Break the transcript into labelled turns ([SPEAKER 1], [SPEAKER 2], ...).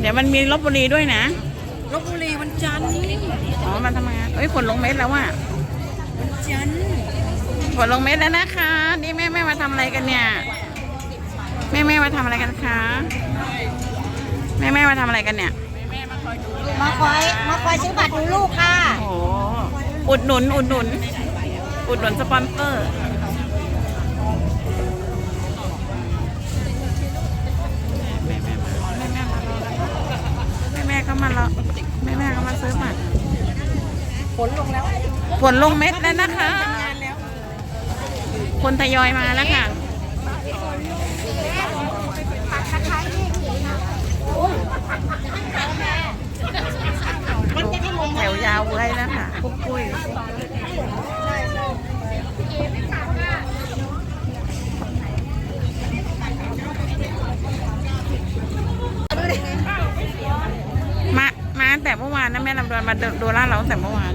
[SPEAKER 1] เดี๋ยวมันมีลบบุรีด้วยนะ
[SPEAKER 2] ลบบุรีวันจันทร์นี่
[SPEAKER 1] อ๋อมันทำงานเอ้ยฝนลงเม็ดแล้วว่ะ
[SPEAKER 2] วันจันทร์
[SPEAKER 1] ฝนลงเม็ดแล้วนะคะ นี่แม่แม่มาทำอะไรกันเนี่ย แม่แม่มาทำอะไรกันคะ แม่แม่มาทำอะไรกันเนี่ย
[SPEAKER 3] มาคอยมาคอยซื้อบัตรดูลูกค่ะ
[SPEAKER 1] โอ้โหอุดหนุน อุดหนุน อุดหนุนสปอนเซอร์ ก็มารอแม่แม่ก็มาซื้อบัตร
[SPEAKER 2] ฝนลงแล้ว
[SPEAKER 1] ฝนลงเม็ดแล้วนะคะ
[SPEAKER 2] งานแล้ว
[SPEAKER 1] คนทยอยมาแล้วค่ะแถวยาวเลยนะคะปุ้ยปุ้ยมา มาตั้ง แต่เมื่อวานนะแม่ลำดวนมาดูร้านเราแต่เมื่อวาน